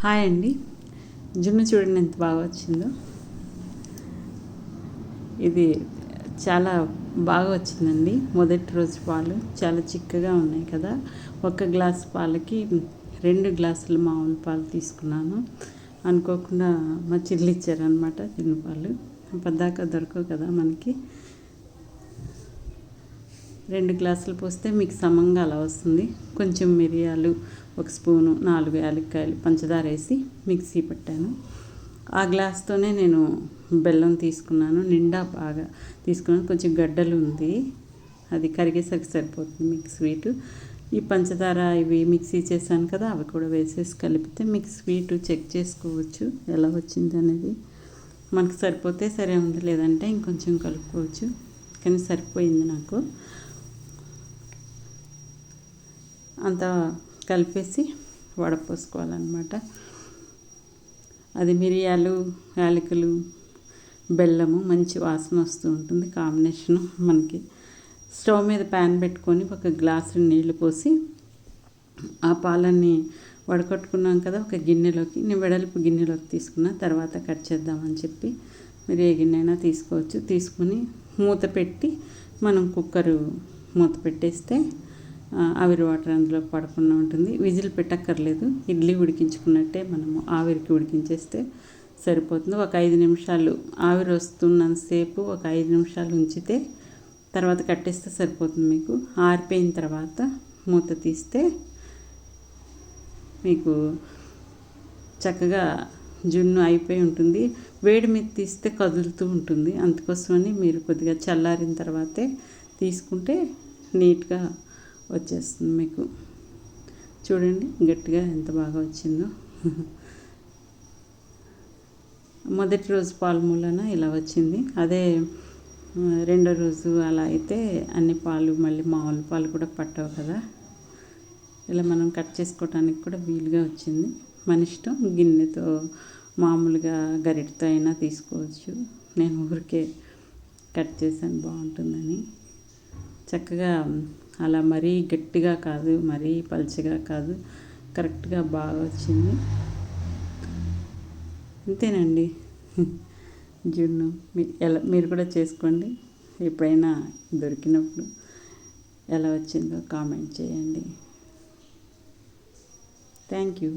Hi అండి. జున్ను చూడండి ఎంత బాగా వచ్చిందో. ఇది చాలా బాగా వచ్చిందండి. మొదటి రోజు పాలు చాలా చిక్కగా ఉన్నాయి కదా. ఒక గ్లాస్ పాలకి రెండు గ్లాసులు మామూలు పాలు తీసుకున్నాను. అనుకోకుండా మా చెల్లి ఇచ్చారనమాట చిన్న పాలు. పద్దాక దొరకవు కదా మనకి. రెండు గ్లాసులు పోస్తే మీకు సమంగా అలా వస్తుంది. కొంచెం మిరియాలు ఒక స్పూను నాలుగు యాలక్కాయలు పంచదార వేసి మిక్సీ పెట్టాను. ఆ గ్లాస్తోనే నేను బెల్లం తీసుకున్నాను. నిండా బాగా తీసుకున్నాను. కొంచెం గడ్డలు ఉంది. అది కరిగేసరికి సరిపోతుంది మీకు స్వీటు. ఈ పంచదార ఇవి మిక్సీ చేశాను కదా అవి కూడా వేసేసి కలిపితే మీకు స్వీటు చెక్ చేసుకోవచ్చు. ఎలా వచ్చింది అనేది మనకు సరిపోతే సరే ఉంది లేదంటే ఇంకొంచెం కలుపుకోవచ్చు. కానీ సరిపోయింది నాకు. అంతా కలిపేసి వడపోసుకోవాలన్నమాట. అది మిరియాలు యాలకులు బెల్లము మంచి వాసన వస్తూ ఉంటుంది. కాంబినేషను మనకి స్టవ్ మీద ప్యాన్ పెట్టుకొని ఒక గ్లాసు నీళ్ళు పోసి ఆ పాలన్నీ వడకట్టుకున్నాం కదా ఒక గిన్నెలోకి నేను వెడల్పు గిన్నెలోకి తీసుకున్న తర్వాత కట్ చేద్దామని చెప్పి మీరు ఏ గిన్నె అయినా తీసుకోవచ్చు. తీసుకుని మూత పెట్టి మనం కుక్కరు మూత పెట్టేస్తే ఆవిరి వాటర్ అందులో పడకుండా ఉంటుంది. విజిల్ పెట్టక్కర్లేదు. ఇడ్లీ ఉడికించుకున్నట్టే మనము ఆవిరికి ఉడికించేస్తే సరిపోతుంది. ఒక ఐదు నిమిషాలు ఆవిరి వస్తున్నంతసేపు ఒక ఐదు నిమిషాలు ఉంచితే తర్వాత కట్టేస్తే సరిపోతుంది మీకు. ఆరిపోయిన తర్వాత మూత తీస్తే మీకు చక్కగా జున్ను అయిపోయి ఉంటుంది. వేడి మీద తీస్తే కదులుతూ ఉంటుంది. అందుకోసమని మీరు కొద్దిగా చల్లారిన తర్వాతే తీసుకుంటే నీట్గా వచ్చేస్తుంది మీకు. చూడండి గట్టిగా ఎంత బాగా వచ్చిందో. మొదటి రోజు పాలు మూలన ఇలా వచ్చింది. అదే రెండో రోజు అలా అయితే అన్ని పాలు మళ్ళీ మామూలు పాలు కూడా పట్టవు కదా. ఇలా మనం కట్ చేసుకోవడానికి కూడా వీలుగా వచ్చింది. మన ఇష్టం గిన్నెతో మామూలుగా గరిటతో అయినా తీసుకోవచ్చు. నేను ఊరికే కట్ చేశాను బాగుంటుందని. చక్కగా అలా మరీ గట్టిగా కాదు మరీ పల్చగా కాదు. కరెక్ట్గా బాగా వచ్చింది. అంతేనండి జున్ను ఎలా మీరు కూడా చేసుకోండి. ఎప్పుడైనా దొరికినప్పుడు ఎలా వచ్చిందో కామెంట్ చేయండి. Thank you.